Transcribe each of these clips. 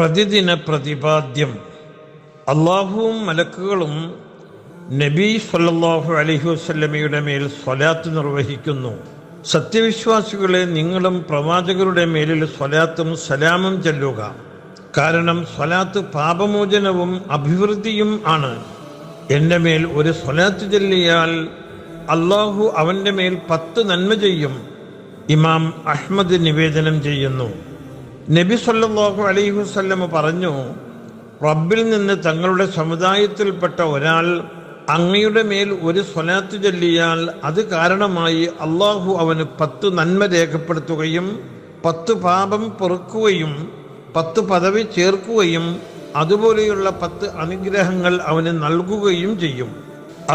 പ്രതിദിന പ്രതിപാദ്യം. അള്ളാഹുവും മലക്കുകളും നബി സല്ലാഹു അലഹി വസല്ലമയുടെ മേൽ സ്വലാത്ത് നിർവഹിക്കുന്നു. സത്യവിശ്വാസികളെ നിങ്ങളും പ്രവാചകരുടെ മേലിൽ സ്വലാത്തും സലാമും ചെല്ലുക. കാരണം സ്വലാത്ത് പാപമോചനവും അഭിവൃദ്ധിയും ആണ്. എന്റെ മേൽ ഒരു സ്വലാത്ത് ചെല്ലിയാൽ അള്ളാഹു അവന്റെ മേൽ പത്ത് നന്മ ചെയ്യും. ഇമാം അഹ്മദ് നിവേദനം ചെയ്യുന്നു. നബി സല്ലാഹു അലൈഹി വസ്ല്ലം പറഞ്ഞു റബ്ബിൽ നിന്ന് തങ്ങളുടെ സമുദായത്തിൽപ്പെട്ട ഒരാൾ അങ്ങയുടെ മേൽ ഒരു സ്വലാത്ത് ചൊല്ലിയാൽ അത് കാരണമായി അള്ളാഹു അവന് പത്ത് നന്മ രേഖപ്പെടുത്തുകയും പത്ത് പാപം പൊറുക്കുകയും പത്ത് പദവി ചേർക്കുകയും അതുപോലെയുള്ള പത്ത് അനുഗ്രഹങ്ങൾ അവന് നൽകുകയും ചെയ്യും.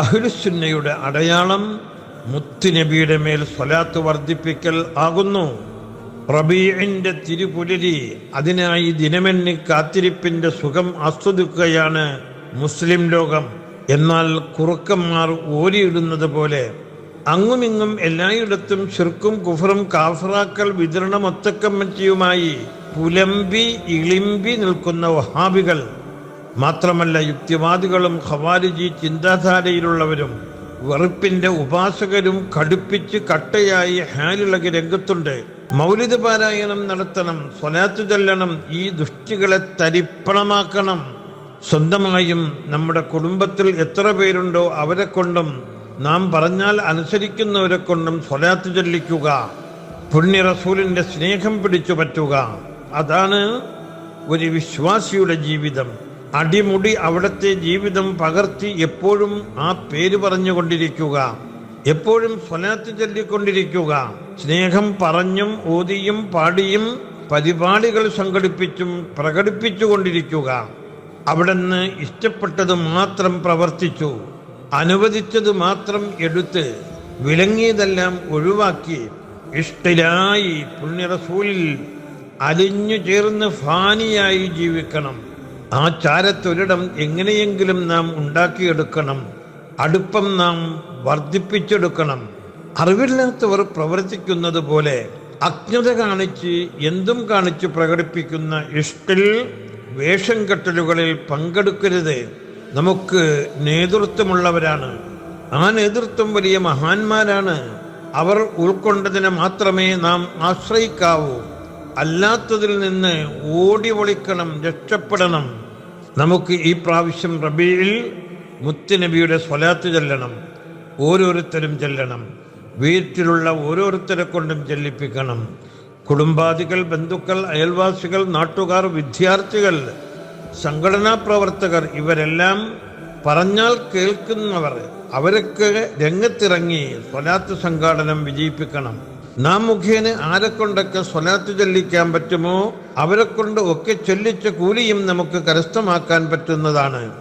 അഹ്ലുസുന്നയുടെ അടയാളം മുത്തുനബിയുടെ മേൽ സ്വലാത്ത് വർദ്ധിപ്പിക്കൽ ആകുന്നു. റബീഇന്റെ തിരുപുലരി അതിനായി ദിനമെണ്ണി കാത്തിരിപ്പിന്റെ സുഖം ആസ്വദിക്കുകയാണ് മുസ്ലിം ലോകം. എന്നാൽ കുറുക്കന്മാർ ഓരിയിടുന്നത് പോലെ അങ്ങുമിങ്ങും എല്ലായിടത്തും ശിർക്കും കുഫറും കാഫറാക്കൽ വിതരണ മൊത്തക്കമ്മറ്റിയുമായി പുലമ്പി ഇളിമ്പി നിൽക്കുന്ന വഹാബികൾ. മാത്രമല്ല യുക്തിവാദികളും ഖവാരിജി ചിന്താധാരയിലുള്ളവരും വെറുപ്പിന്റെ ഉപാസകരും കടുപ്പിച്ച് കട്ടയായി ഹാലിളകി രംഗത്തുണ്ട്. മൗലിത പാരായണം നടത്തണം സ്വലാത്തു ചൊല്ലണം ഈ ദുഷ്ടികളെ തരിപ്പണമാക്കണം. സ്വന്തമായും നമ്മുടെ കുടുംബത്തിൽ എത്ര പേരുണ്ടോ അവരെ കൊണ്ടും നാം പറഞ്ഞാൽ അനുസരിക്കുന്നവരെ കൊണ്ടും സ്വലാത്ത് ചൊല്ലിക്കുക. പുണ്യ റസൂലിന്റെ സ്നേഹം പിടിച്ചു പറ്റുക അതാണ് ഒരു വിശ്വാസിയുടെ ജീവിതം. അടിമുടി അവിടുത്തെ ജീവിതം പകർത്തി എപ്പോഴും ആ പേര് പറഞ്ഞുകൊണ്ടിരിക്കുക. എപ്പോഴും സ്വലാത്ത് ചൊല്ലിക്കൊണ്ടിരിക്കുക. സ്നേഹം പറഞ്ഞും ഓതിയും പാടിയും പരിപാടികൾ സംഘടിപ്പിച്ചും പ്രകടിപ്പിച്ചുകൊണ്ടിരിക്കുക. അവിടുന്ന് ഇഷ്ടപ്പെട്ടത് മാത്രം പ്രവർത്തിച്ചു. അനുവദിച്ചത് മാത്രം എടുത്ത് വിലങ്ങിയതെല്ലാം ഒഴിവാക്കി. ഇഷ്ടിലായി പുണ്യറസൂലിൽ അലിഞ്ഞു ചേർന്ന് ഫാനിയായി ജീവിക്കണം. ആ ചാരത്തൊരിടം എങ്ങനെയെങ്കിലും നാം ഉണ്ടാക്കിയെടുക്കണം. അടുപ്പം നാം വർദ്ധിപ്പിച്ചെടുക്കണം. അറിവില്ലാത്തവർ പ്രവർത്തിക്കുന്നത് പോലെ അജ്ഞത കാണിച്ച് എന്തും കാണിച്ച് പ്രകടിപ്പിക്കുന്ന ഇഷ്ടിൽ വേഷം കെട്ടലുകളിൽ പങ്കെടുക്കരുത്. നമുക്ക് നേതൃത്വമുള്ളവരാണ്. ആ നേതൃത്വം വലിയ മഹാന്മാരാണ്. അവർ ഉൾക്കൊണ്ടതിനെ മാത്രമേ നാം ആശ്രയിക്കാവൂ. അല്ലാത്തതിൽ നിന്ന് ഓടി ഒളിക്കണം രക്ഷപ്പെടണം. നമുക്ക് ഈ പ്രാവശ്യം റബീയിൽ മുത്തുനബിയുടെ സ്വലാത്ത് ചെല്ലണം ഓരോരുത്തരും ചെല്ലണം വീട്ടിലുള്ള ഓരോരുത്തരെ കൊണ്ടും ചെല്ലിപ്പിക്കണം. കുടുംബാദികൾ ബന്ധുക്കൾ അയൽവാസികൾ നാട്ടുകാർ വിദ്യാർത്ഥികൾ സംഘടനാ പ്രവർത്തകർ ഇവരെല്ലാം പറഞ്ഞാൽ കേൾക്കുന്നവർ അവരൊക്കെ രംഗത്തിറങ്ങി സ്വലാത്ത് സംഘാടനം വിജയിപ്പിക്കണം. നാം മുഖേന ആരെ കൊണ്ടൊക്കെ സ്വലാത്ത് ചൊല്ലിക്കാൻ പറ്റുമോ? അവരെ കൊണ്ട് ഒക്കെ ചൊല്ലിച്ച കൂലിയും നമുക്ക് കരസ്ഥമാക്കാൻ പറ്റുന്നതാണ്.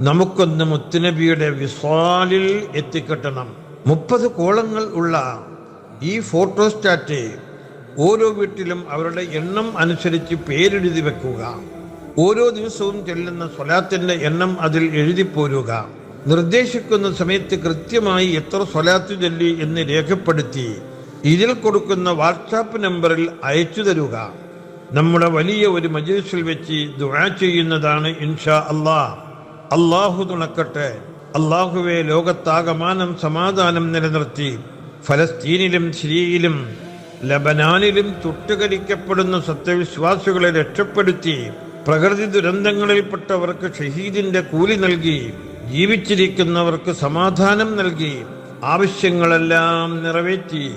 നമുക്കൊന്ന് മുത്തുനബിയുടെ വിസ്വാലിൽ എത്തിക്കെട്ടണം. മുപ്പത് കോളങ്ങൾ ഉള്ള ഈ ഫോട്ടോസ്റ്റാറ്റ് ഓരോ വീട്ടിലും അവരുടെ എണ്ണം അനുസരിച്ച് പേരെഴുതി വെക്കുക. ഓരോ ദിവസവും ചെല്ലുന്ന സ്വലാത്തിന്റെ എണ്ണം അതിൽ എഴുതി പോരുക. നിർദ്ദേശിക്കുന്ന സമയത്ത് കൃത്യമായി എത്ര സ്വലാത്ത് ചൊല്ലി എന്ന് രേഖപ്പെടുത്തി ഇതിൽ കൊടുക്കുന്ന വാട്സാപ്പ് നമ്പറിൽ അയച്ചു തരുക. നമ്മുടെ വലിയ ഒരു മജീസിൽ വെച്ച് ദുആ ചെയ്യുന്നതാണ് ഇൻഷാ അല്ലാ. അള്ളാഹു തുണക്കട്ടെ. അള്ളാഹുവെ ലോകത്താകമാനം സമാധാനം നിലനിർത്തി. ഫലസ്തീനിലും സിരിയയിലും ലബനാനിലും തൊട്ടുകരിക്കപ്പെടുന്ന സത്യവിശ്വാസികളെ രക്ഷപ്പെടുത്തി. പ്രകൃതി ദുരന്തങ്ങളിൽപ്പെട്ടവർക്ക് ഷഹീദിന്റെ കൂലി നൽകി. ജീവിച്ചിരിക്കുന്നവർക്ക് സമാധാനം നൽകി. ആവശ്യങ്ങളെല്ലാം നിറവേറ്റി.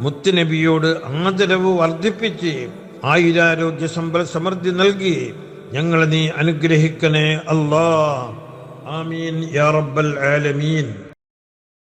മുത്തുനബിയോട് ആദരവ് വർദ്ധിപ്പിച്ച് ആയുരാരോഗ്യ സമ്പൽ സമൃദ്ധി നൽകി ഞങ്ങളെ നീ അനുഗ്രഹിക്കണേ അല്ലാ ആമീൻ യാ റബ്ബൽ ആലമീൻ.